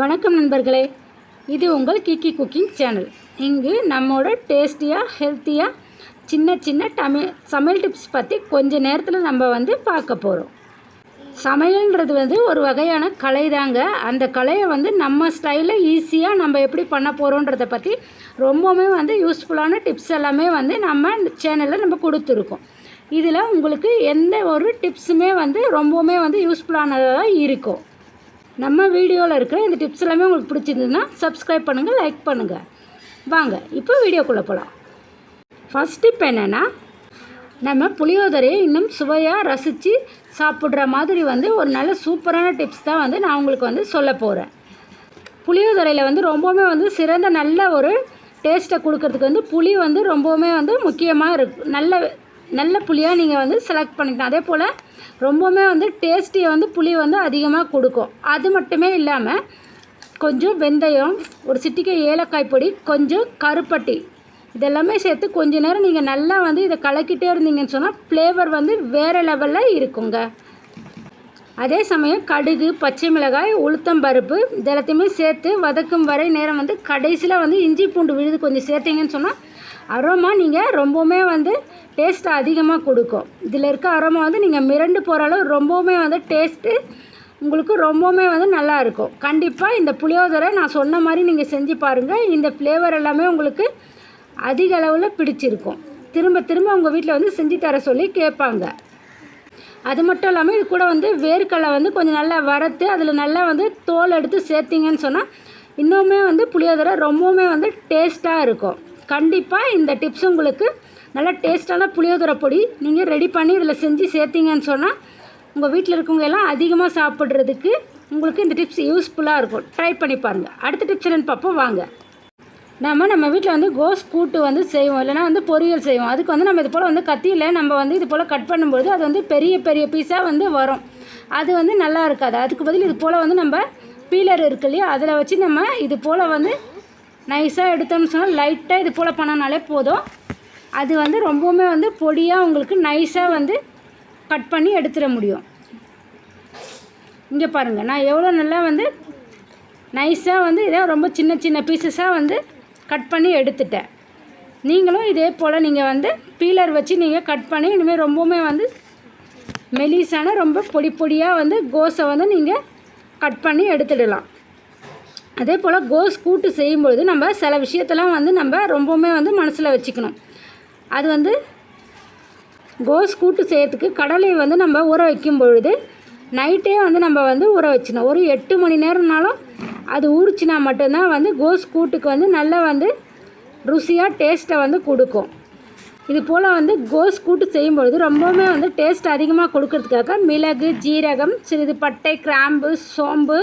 வணக்கம் நண்பர்களே. இது உங்கள் கிக்கி குக்கிங் சேனல். இங்கு நம்மோட டேஸ்டியாக ஹெல்த்தியாக சின்ன சின்ன தமிழ் சமையல் டிப்ஸ் பற்றி கொஞ்ச நேரத்தில் நம்ம வந்து பார்க்க போகிறோம் சமையல்ன்றது வந்து ஒரு வகையான கலை தாங்க. அந்த கலையை வந்து நம்ம ஸ்டைலில் ஈஸியாக நம்ம எப்படி பண்ண போகிறோன்றதை பற்றி ரொம்பவுமே வந்து யூஸ்ஃபுல்லான டிப்ஸ் எல்லாமே வந்து நம்ம சேனலில் நம்ம கொடுத்துருக்கோம். இதில் உங்களுக்கு எந்த ஒரு டிப்ஸுமே வந்து ரொம்பவுமே வந்து யூஸ்ஃபுல்லானதாக இருக்கும். நம்ம வீடியோவில் இருக்கிற இந்த டிப்ஸ் எல்லாமே உங்களுக்கு பிடிச்சிருந்ததுன்னா சப்ஸ்கிரைப் பண்ணுங்கள் லைக் பண்ணுங்கள் வாங்க இப்போ வீடியோக்குள்ளே போகலாம் ஃபஸ்ட் டிப் என்னென்னா நம்ம புளியோதரையை இன்னும் சுவையாக ரசித்து சாப்பிட்ற மாதிரி வந்து ஒரு நல்ல சூப்பரான டிப்ஸ் தான் வந்து நான் உங்களுக்கு வந்து சொல்ல போகிறேன் புளியோதரையில் வந்து ரொம்பவுமே வந்து சிறந்த நல்ல ஒரு டேஸ்ட்டை கொடுக்கறதுக்கு வந்து புளி வந்து ரொம்பவுமே வந்து முக்கியமாக இருக்கு. நல்ல நல்ல புளியாக நீங்கள் வந்து செலக்ட் பண்ணிக்கலாம். அதே போல் ரொம்பவுமே வந்து டேஸ்ட்டியை வந்து புளி வந்து அதிகமாக கொடுக்கும். அது மட்டுமே இல்லாமல் கொஞ்சம் வெந்தயம் ஒரு சிட்டிக்கை ஏலக்காய் பொடி கொஞ்சம் கருப்பட்டி. இதெல்லாமே சேர்த்து கொஞ்ச நேரம் நீங்கள் நல்லா வந்து இதை கலக்கிட்டே இருந்தீங்கன்னு சொன்னால் ஃப்ளேவர் வந்து வேறு லெவலில் இருக்குங்க. அதே சமயம் கடுகு பச்சை மிளகாய் உளுத்தம்பருப்பு பருப்பு இதெல்லாத்தையுமே சேர்த்து வதக்கும் வரை நேரம் வந்து கடைசியில் வந்து இஞ்சி பூண்டு விழுது கொஞ்சம் சேர்த்தீங்கன்னு சொன்னால் அரோமா நீங்கள் ரொம்பவுமே வந்து டேஸ்ட்டை அதிகமாக கொடுக்கும். இதில் இருக்க அரோமா வந்து நீங்கள் மிரண்டு போகிற அளவு ரொம்பவுமே வந்து டேஸ்ட்டு உங்களுக்கு ரொம்பவுமே வந்து நல்லா இருக்கும். கண்டிப்பாக இந்த புளியோதரை நான் சொன்ன மாதிரி நீங்கள் செஞ்சு பாருங்கள் இந்த ஃப்ளேவர் எல்லாமே உங்களுக்கு அதிக அளவில் பிடிச்சிருக்கும். திரும்ப திரும்ப உங்கள் வீட்டில் வந்து செஞ்சு தர சொல்லி கேட்பாங்க. அது மட்டும் இல்லாமல் இது கூட வந்து வேர்க்கடலை வந்து கொஞ்சம் நல்லா வறுத்து அதில் நல்லா வந்து தோல் எடுத்து சேர்த்திங்கன்னு சொன்னால் இன்னுமே வந்து புளியோதரை ரொம்பவுமே வந்து டேஸ்ட்டாக இருக்கும். கண்டிப்பாக இந்த டிப்ஸ் உங்களுக்கு நல்லா டேஸ்ட்டான புளியோதரை பொடி நீங்கள் ரெடி பண்ணி இதில் செஞ்சு சேர்த்திங்கன்னு சொன்னால் உங்கள் வீட்டில் இருக்கவங்க எல்லாம் அதிகமாக சாப்பிட்றதுக்கு உங்களுக்கு இந்த டிப்ஸ் யூஸ்ஃபுல்லாக இருக்கும். ட்ரை பண்ணி பாருங்கள் அடுத்த டிப்ஸ் என்னென்னு பார்ப்போம். வாங்க. நம்ம நம்ம வீட்டில் வந்து கோஸ் கூட்டு வந்து செய்வோம். இல்லைனா வந்து பொரியல் செய்வோம். அதுக்கு வந்து நம்ம இது போல் வந்து கத்தியில் நம்ம வந்து இது போல் கட் பண்ணும்போது அது வந்து பெரிய பெரிய பீஸாக வந்து வரும். அது வந்து நல்லா இருக்காது. அதுக்கு பதில் இது போல் வந்து நம்ம பீலர் இருக்கு இல்லையா? அதில் வச்சு நம்ம இது போல் வந்து நைஸாக எடுத்தோம்னு சொன்னால் லைட்டாக இது போல் பண்ணனாலே போதும். அது வந்து ரொம்பவுமே வந்து பொடியாக உங்களுக்கு நைஸாக வந்து கட் பண்ணி எடுத்துட முடியும். இங்கே பாருங்கள் நான் எவ்வளோ நல்லா வந்து நைஸாக வந்து இதை ரொம்ப சின்ன சின்ன பீசஸாக வந்து கட் பண்ணி எடுத்துட்டேன். நீங்களும் இதே போல் நீங்கள் வந்து பீலர் வச்சு நீங்கள் கட் பண்ணி இனிமேல் ரொம்பவுமே வந்து மெலிசான ரொம்ப பொடி பொடியாக வந்து கோஸை வந்து நீங்கள் கட் பண்ணி எடுத்துடலாம். அதே போல் கோஸ் கூட்டு செய்யும்பொழுது நம்ம சில விஷயத்தெல்லாம் வந்து நம்ம ரொம்பவுமே வந்து மனசில் வச்சுக்கணும். அது வந்து கோஸ் கூட்டு செய்யறதுக்கு கடலையை வந்து நம்ம ஊற வைக்கும் பொழுது நைட்டே வந்து நம்ம வந்து ஊற வச்சிடணும். ஒரு எட்டு மணி நேரம்னாலும் அது ஊறிச்சினா மட்டும்தான் வந்து கோஸ் கூட்டுக்கு வந்து நல்லா வந்து ருசியாக டேஸ்ட்டை வந்து கொடுக்கும். இது போல் வந்து கோஸ் கூட்டு செய்யும்பொழுது ரொம்பவுமே வந்து டேஸ்ட் அதிகமாக கொடுக்கறதுக்காக மிளகு ஜீரகம் சிறிது பட்டை கிராம்பு சோம்பு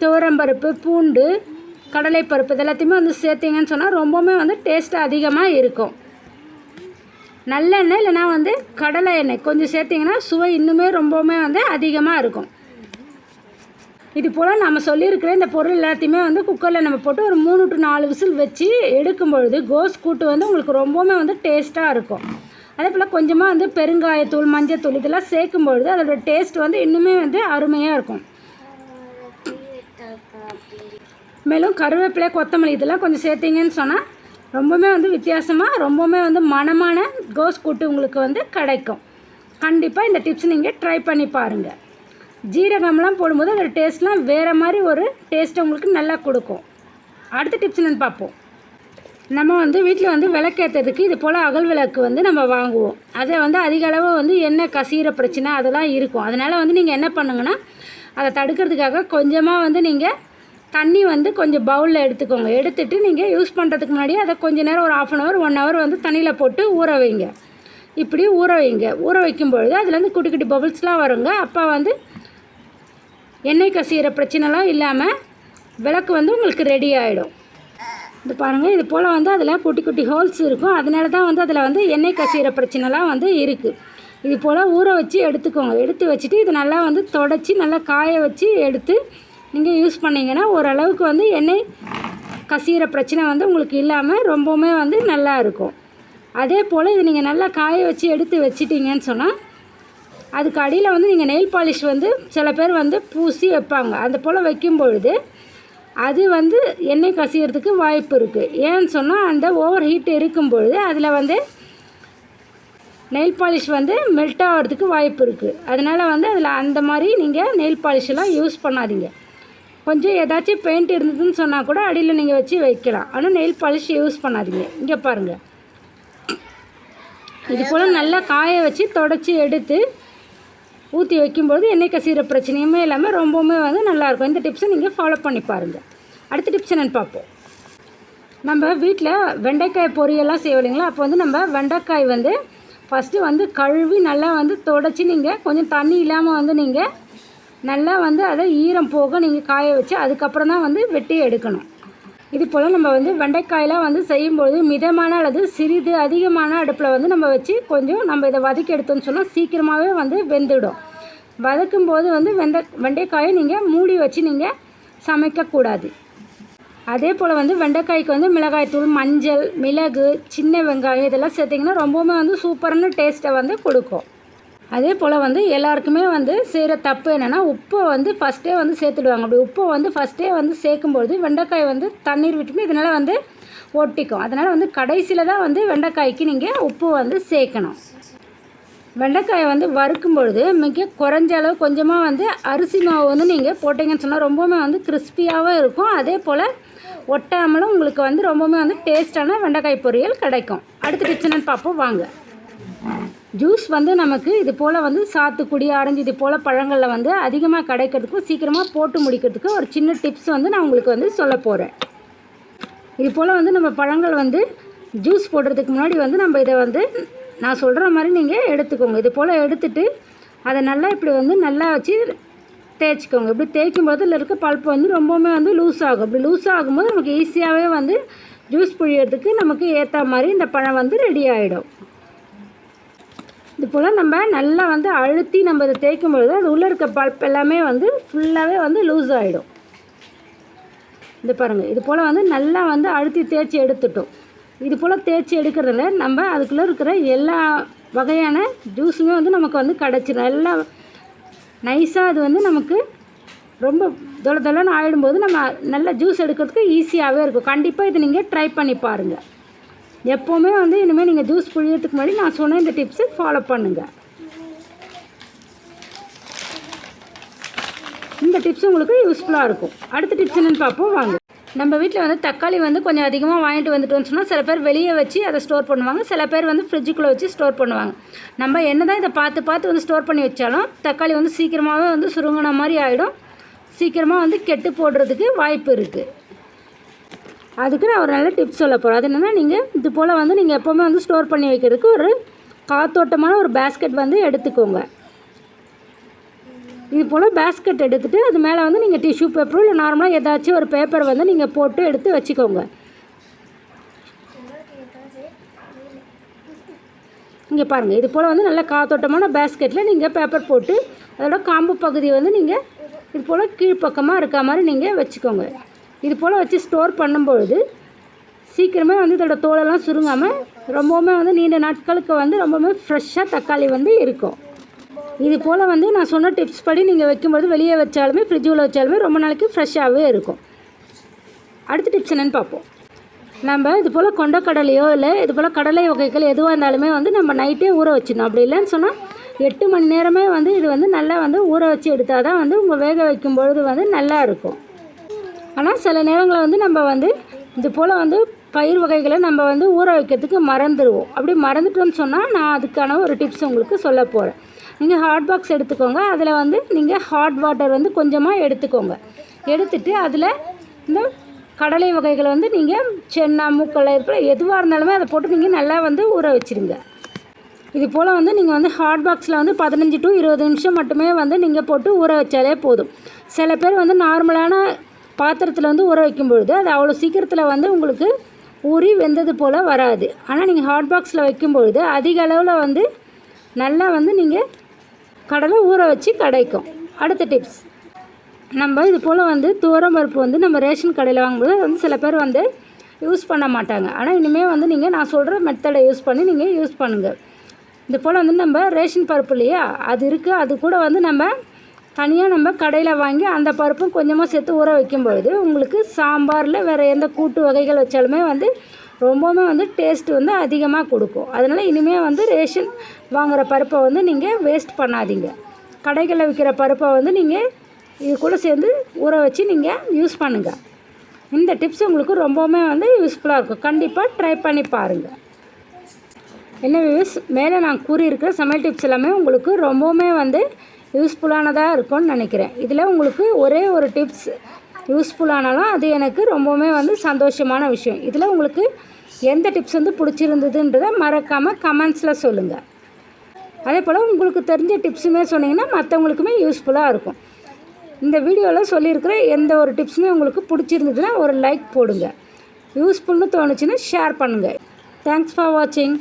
துவரம்பருப்பு பூண்டு கடலைப்பருப்பு இது எல்லாத்தையுமே வந்து சேர்த்திங்கன்னு சொன்னால் ரொம்பவுமே வந்து டேஸ்ட் அதிகமாக இருக்கும். நல்லெண்ணெய் இல்லைனா வந்து கடலை எண்ணெய். கொஞ்சம் சேர்த்திங்கன்னா சுவை இன்னுமே ரொம்பவுமே வந்து அதிகமாக இருக்கும். இது போல் நம்ம சொல்லியிருக்கிற இந்த பொருள் எல்லாத்தையுமே வந்து குக்கரில் நம்ம போட்டு ஒரு மூணு டு நாலு விசில் வச்சு எடுக்கும் பொழுது கோஸ் கூட்டு வந்து உங்களுக்கு ரொம்பவுமே வந்து டேஸ்ட்டாக இருக்கும். அதே போல் கொஞ்சமாக வந்து பெருங்காயத்தூள் மஞ்சத்தூள் இதெல்லாம் சேர்க்கும் பொழுது அதோடய டேஸ்ட் வந்து இன்னுமே வந்து அருமையாக இருக்கும். மேலும் கருவேப்பிலை கொத்தமல்லி இதெல்லாம் கொஞ்சம் சேர்த்திங்கன்னு சொன்னால் ரொம்பவுமே வந்து வித்தியாசமாக ரொம்பவுமே வந்து மனமான கோஸ் கூட்டு உங்களுக்கு வந்து கிடைக்கும். கண்டிப்பாக இந்த டிப்ஸ் நீங்கள் ட்ரை பண்ணி பாருங்கள் ஜீரகம்லாம் போடும்போது அதோட டேஸ்ட்லாம் வேறு மாதிரி ஒரு டேஸ்ட்டை உங்களுக்கு நல்லா கொடுக்கும். அடுத்த டிப்ஸ் என்னென்னு பார்ப்போம். நம்ம வந்து வீட்டில் வந்து விளக்கேற்றதுக்கு இது போல் அகல் விளக்கு வந்து நம்ம வாங்குவோம். அதை வந்து அதிக அளவு வந்து என்ன கசிகிற பிரச்சனை அதெல்லாம் இருக்கும். அதனால் வந்து நீங்கள் என்ன பண்ணுங்கன்னா அதை தடுக்கிறதுக்காக கொஞ்சமாக வந்து நீங்கள் தண்ணி வந்து கொஞ்சம் பவுலில் எடுத்துக்கோங்க. எடுத்துகிட்டு நீங்கள் யூஸ் பண்ணுறதுக்கு முன்னாடி அதை கொஞ்சம் நேரம் ஒரு half an hour one hour வந்து தண்ணியில் போட்டு ஊற வைங்க. இப்படி ஊற வைங்க. ஊற வைக்கும் பொழுது அதுலேருந்து குட்டி குட்டி பபுள்ஸ்லாம் வருங்க. அப்போ வந்து எண்ணெய் கசிகிற பிரச்சனைலாம் இல்லாமல் விளக்கு வந்து உங்களுக்கு ரெடி ஆகிடும் இது பாருங்கள் இது போல் வந்து அதில் குட்டி குட்டி ஹோல்ஸ் இருக்கும். அதனால தான் வந்து அதில் வந்து எண்ணெய் கசிகிற பிரச்சனைலாம் வந்து இருக்குது இது போல் ஊற வச்சு எடுத்துக்கோங்க. எடுத்து வச்சுட்டு இது நல்லா வந்து தொடச்சி நல்லா காய வச்சு எடுத்து நீங்கள் யூஸ் பண்ணிங்கன்னா ஓரளவுக்கு வந்து எண்ணெய் கசிகிற பிரச்சனை வந்து உங்களுக்கு இல்லாமல் ரொம்பவுமே வந்து நல்லா இருக்கும். அதே போல் இது நீங்கள் நல்லா காய வச்சு எடுத்து வச்சிட்டிங்கன்னு சொன்னால் அதுக்கு அடியில் வந்து நீங்கள் நெயில் பாலிஷ் வந்து சில பேர் வந்து பூசி வைப்பாங்க. அந்த போல் வைக்கும் பொழுது அது வந்து எண்ணெய் கசியறதுக்கு வாய்ப்பு இருக்குது ஏன்னு சொன்னால் அந்த ஓவர் ஹீட் இருக்கும் பொழுது அதில் வந்து நெயில் பாலிஷ் வந்து மெல்ட் ஆகிறதுக்கு வாய்ப்பு இருக்குது அதனால் வந்து அதில் அந்த மாதிரி நீங்கள் நெயில் பாலிஷெல்லாம் யூஸ் பண்ணாதீங்க. கொஞ்சம் ஏதாச்சும் பெயிண்ட் இருந்ததுன்னு சொன்னால் கூட அடியில் நீங்கள் வச்சு வைக்கலாம். ஆனால் நெயில் பாலிஷ் யூஸ் பண்ணாதீங்க. இங்கே பாருங்கள் இது போல் நல்லா காய வச்சு தொடச்சி எடுத்து ஊற்றி வைக்கும்போது எண்ணெய் கசிகிற பிரச்சனையுமே இல்லாமல் ரொம்பவுமே வந்து நல்லாயிருக்கும் இந்த டிப்ஸை நீங்கள் ஃபாலோ பண்ணி பாருங்கள் அடுத்த டிப்ஸ் என்னென்னு பார்ப்போம். நம்ம வீட்டில் வெண்டைக்காய் பொரியெல்லாம் செய்வோம் இல்லைங்களா? அப்போ வந்து நம்ம வெண்டைக்காய் வந்து ஃபஸ்ட்டு வந்து கழுவி நல்லா வந்து தொடச்சி நீங்கள் கொஞ்சம் தண்ணி இல்லாமல் வந்து நீங்கள் நல்லா வந்து அதை ஈரம் போக நீங்கள் காய வச்சு அதுக்கப்புறம் தான் வந்து வெட்டி எடுக்கணும். இது போல் நம்ம வந்து வெண்டைக்காயெலாம் வந்து செய்யும்போது மிதமான அல்லது சிறிது அதிகமான அடுப்பில் வந்து நம்ம வச்சு கொஞ்சம் நம்ம இதை வதக்கி எடுத்தோம்னு சொன்னால் சீக்கிரமாகவே வந்து வெந்துடும். வதக்கும் போது வந்து வெந்த வெண்டைக்காயை நீங்கள் மூடி வச்சு நீங்கள் சமைக்கக்கூடாது. அதே போல் வந்து வெண்டைக்காய்க்கு வந்து மிளகாய்த்தூள் மஞ்சள் மிளகு சின்ன வெங்காயம் இதெல்லாம் சேர்த்திங்கன்னா ரொம்பவுமே வந்து சூப்பரான டேஸ்ட்டை வந்து கொடுக்கும். அதே போல் வந்து எல்லாருக்குமே வந்து செய்கிற தப்பு என்னென்னா உப்பை வந்து ஃபஸ்ட்டே வந்து சேர்த்துடுவாங்க. அப்படி உப்பை வந்து ஃபஸ்ட்டே வந்து சேர்க்கும்பொழுது வெண்டைக்காய் வந்து தண்ணீர் விட்டுமே இதனால் வந்து ஒட்டிக்கும். அதனால் வந்து கடைசியில் தான் வந்து வெண்டைக்காய்க்கு நீங்கள் உப்பு வந்து சேர்க்கணும். வெண்டைக்காயை வந்து வறுக்கும் பொழுது மிக குறைஞ்ச அளவு கொஞ்சமாக வந்து அரிசி மாவு வந்து நீங்கள் போட்டிங்கன்னு சொன்னால் ரொம்பவுமே வந்து கிறிஸ்பியாகவும் இருக்கும். அதே போல் ஒட்டாமலும் உங்களுக்கு வந்து ரொம்பவுமே வந்து டேஸ்ட்டான வெண்டைக்காய் பொரியல் கிடைக்கும். அடுத்த டிப்ஸ் பார்ப்போம் வாங்க. ஜூஸ் வந்து நமக்கு இது போல் வந்து சாத்துக்குடி ஆரஞ்சு இது போல் பழங்களில் வந்து அதிகமாக கிடைக்கிறதுக்கும் சீக்கிரமாக போட்டு முடிக்கிறதுக்கு ஒரு சின்ன டிப்ஸ் வந்து நான் உங்களுக்கு வந்து சொல்ல போகிறேன் இது போல் வந்து நம்ம பழங்கள் வந்து ஜூஸ் போடுறதுக்கு முன்னாடி வந்து நம்ம இதை வந்து நான் சொல்கிற மாதிரி நீங்கள் எடுத்துக்கோங்க. இது போல் எடுத்துகிட்டு அதை நல்லா இப்படி வந்து நல்லா வச்சு தேய்ச்சிக்கோங்க. இப்படி தேய்க்கும் போது இதில் இருக்க பல்ப்பு வந்து ரொம்பவுமே வந்து லூஸ் ஆகும் இப்படி லூஸ் ஆகும்போது நமக்கு ஈஸியாகவே வந்து ஜூஸ் புழியறதுக்கு நமக்கு ஏற்ற மாதிரி இந்த பழம் வந்து ரெடி ஆகிடும் இது போல் நம்ம நல்லா வந்து அழுத்தி நம்ம இதை தேய்க்கும் பொழுது அது உள்ளே இருக்க பல்ப் எல்லாமே வந்து ஃபுல்லாகவே வந்து லூஸ் ஆகிடும் இது பாருங்கள் இது போல் வந்து நல்லா வந்து அழுத்தி தேய்ச்சி எடுத்துட்டோம். இது போல் தேய்ச்சி எடுக்கிறதுல நம்ம அதுக்குள்ளே இருக்கிற எல்லா வகையான ஜூஸுமே வந்து நமக்கு வந்து கிடச்சிடும் எல்லா நைஸாக அது வந்து நமக்கு ரொம்ப தொலை தொலைன்னு ஆகிடும்போது நம்ம நல்ல ஜூஸ் எடுக்கிறதுக்கு ஈஸியாகவே இருக்கும். கண்டிப்பாக இதை நீங்கள் ட்ரை பண்ணி பாருங்கள் எப்போவுமே வந்து இனிமேல் நீங்கள் ஜூஸ் புழியறதுக்கு முன்னாடி நான் சொன்ன இந்த டிப்ஸை ஃபாலோ பண்ணுங்கள் இந்த டிப்ஸ் உங்களுக்கு யூஸ்ஃபுல்லாக இருக்கும். அடுத்த டிப்ஸ் என்னென்னு பார்ப்போம். வாங்க. நம்ம வீட்டில் வந்து தக்காளி வந்து கொஞ்சம் அதிகமாக வாங்கிட்டு வந்துட்டோம்னு சொன்னால் சில பேர் வெளியே வச்சு அதை ஸ்டோர் பண்ணுவாங்க. சில பேர் வந்து ஃப்ரிட்ஜுக்குள்ளே வச்சு ஸ்டோர் பண்ணுவாங்க. நம்ம என்ன தான் இதை பார்த்து பார்த்து வந்து ஸ்டோர் பண்ணி வச்சாலும் தக்காளி வந்து சீக்கிரமாகவே வந்து சுருங்கின மாதிரி ஆகிடும் சீக்கிரமாக வந்து கெட்டு போடுறதுக்கு வாய்ப்பு இருக்குது அதுக்கு நான் ஒரு நல்ல டிப்ஸ் சொல்ல போகிறேன் அது என்னென்னா நீங்கள் இது போல் வந்து நீங்கள் எப்போவுமே வந்து ஸ்டோர் பண்ணி வைக்கிறதுக்கு ஒரு காத்தோட்டமான ஒரு பேஸ்கெட் வந்து எடுத்துக்கோங்க. இது போல் பேஸ்கெட் எடுத்துகிட்டு அது மேலே வந்து நீங்கள் டிஷ்யூ பேப்பரோ இல்லை நார்மலாக ஏதாச்சும் ஒரு பேப்பர் வந்து நீங்கள் போட்டு எடுத்து வச்சுக்கோங்க. இங்கே பாருங்கள் இது போல் வந்து நல்ல காத்தோட்டமான பேஸ்கெட்டில் நீங்கள் பேப்பர் போட்டு அதோட காம்பு பகுதியை வந்து நீங்கள் இது போல் கீழ்ப்பக்கமாக இருக்க மாதிரி நீங்கள் வச்சுக்கோங்க. இது போல் வச்சு ஸ்டோர் பண்ணும்பொழுது சீக்கிரமே வந்து இதோட தோலெல்லாம் சுருங்காமல் ரொம்பவுமே வந்து நீண்ட நாட்களுக்கு வந்து ரொம்பவுமே ஃப்ரெஷ்ஷாக தக்காளி வந்து இருக்கும். இது போல் வந்து நான் சொன்ன டிப்ஸ் படி நீங்கள் வைக்கும்போது வெளியே வச்சாலுமே ஃப்ரிட்ஜில் வச்சாலுமே ரொம்ப நாளைக்கு ஃப்ரெஷ்ஷாகவே இருக்கும். அடுத்த டிப்ஸ் என்னென்னு பார்ப்போம். நம்ம இது போல் கொண்டக்கடலையோ இல்லை இது போல் கடலை வகைகள் எதுவாக இருந்தாலுமே வந்து நம்ம நைட்டே ஊற வச்சிடணும். அப்படி இல்லைன்னு சொன்னால் எட்டு மணி நேரமே வந்து இது வந்து நல்லா வந்து ஊற வச்சு எடுத்தால் தான் வந்து உங்கள் வேக வைக்கும் பொழுது வந்து நல்லா இருக்கும். ஆனால் சில நேரங்களில் வந்து நம்ம வந்து இது போல் வந்து பயிர் வகைகளை நம்ம வந்து ஊற வைக்கிறதுக்கு மறந்துடுவோம் அப்படி மறந்துட்டோம்னு சொன்னால் நான் அதுக்கான ஒரு டிப்ஸ் உங்களுக்கு சொல்ல போகிறேன் நீங்கள் ஹாட் பாக்ஸ் எடுத்துக்கோங்க. அதில் வந்து நீங்கள் ஹாட் வாட்டர் வந்து கொஞ்சமாக எடுத்துக்கோங்க. எடுத்துட்டு அதில் இந்த கடலை வகைகளை வந்து நீங்கள் சென்னா மூக்கடலை இருக்கிற எதுவாக இருந்தாலுமே அதை போட்டு நீங்கள் நல்லா வந்து ஊற வச்சுருங்க. இது போல் வந்து நீங்கள் வந்து ஹாட் பாக்ஸில் வந்து பதினஞ்சு டு இருபது நிமிஷம் மட்டுமே வந்து நீங்கள் போட்டு ஊற வச்சாலே போதும். சில பேர் வந்து நார்மலான பாத்திரத்தில் வந்து ஊற வைக்கும் பொழுது அது அவ்வளோ சீக்கிரத்தில் வந்து உங்களுக்கு ஊறி வெந்தது போல் வராது. ஆனால் நீங்கள் ஹாட் பாக்ஸில் வைக்கும் பொழுது அதிக அளவில் வந்து நல்லா வந்து நீங்கள் கடலை ஊற வச்சு கிடைக்கும். அடுத்த டிப்ஸ் நம்ம இது போல் வந்து துவரம் பருப்பு வந்து நம்ம ரேஷன் கடையில் வாங்கும்போது வந்து சில பேர் வந்து யூஸ் பண்ண மாட்டாங்க. ஆனால் இனிமேல் வந்து நீங்கள் நான் சொல்கிற மெத்தடை யூஸ் பண்ணி நீங்கள் யூஸ் பண்ணுங்கள் இது போல் வந்து நம்ம ரேஷன் பருப்பு இல்லையா? அது இருக்குது அது கூட வந்து நம்ம தனியாக நம்ம கடையில் வாங்கி அந்த பருப்பும் கொஞ்சமாக சேர்த்து ஊற வைக்கும்பொழுது உங்களுக்கு சாம்பாரில் வேறு எந்த கூட்டு வகைகள் வச்சாலுமே வந்து ரொம்பவுமே வந்து டேஸ்ட் வந்து அதிகமாக கொடுக்கும். அதனால் இனிமேல் வந்து ரேஷன் வாங்குகிற பருப்பை வந்து நீங்கள் வேஸ்ட் பண்ணாதீங்க. கடைகளில் விற்கிற பருப்பை வந்து நீங்கள் இது கூட சேர்ந்து ஊற வச்சு நீங்கள் யூஸ் பண்ணுங்கள் இந்த டிப்ஸ் உங்களுக்கு ரொம்பவுமே வந்து யூஸ்ஃபுல்லாக இருக்கும். கண்டிப்பாக ட்ரை பண்ணி பாருங்கள் என்ன வியூஸ் மேலே நான் கூறியிருக்கிற சமையல் டிப்ஸ் எல்லாமே உங்களுக்கு ரொம்பவுமே வந்து யூஸ்ஃபுல்லானதாக இருக்கும்னு நினைக்கிறேன். இதில் உங்களுக்கு ஒரே ஒரு டிப்ஸ் யூஸ்ஃபுல்லானாலும் அது எனக்கு ரொம்பவுமே வந்து சந்தோஷமான விஷயம். இதில் உங்களுக்கு எந்த டிப்ஸ் வந்து பிடிச்சிருந்ததுன்றதை மறக்காமல் கமெண்ட்ஸில் சொல்லுங்கள் அதே போல் உங்களுக்கு தெரிஞ்ச டிப்ஸுமே சொன்னீங்கன்னா மற்றவங்களுக்குமே யூஸ்ஃபுல்லாக இருக்கும். இந்த வீடியோவில் சொல்லியிருக்கிற எந்த ஒரு டிப்ஸுமே உங்களுக்கு பிடிச்சிருந்ததுன்னா ஒரு லைக் போடுங்க. யூஸ்ஃபுல்னு தோணுச்சுன்னா ஷேர் பண்ணுங்கள் தேங்க்ஸ் ஃபார் வாட்சிங்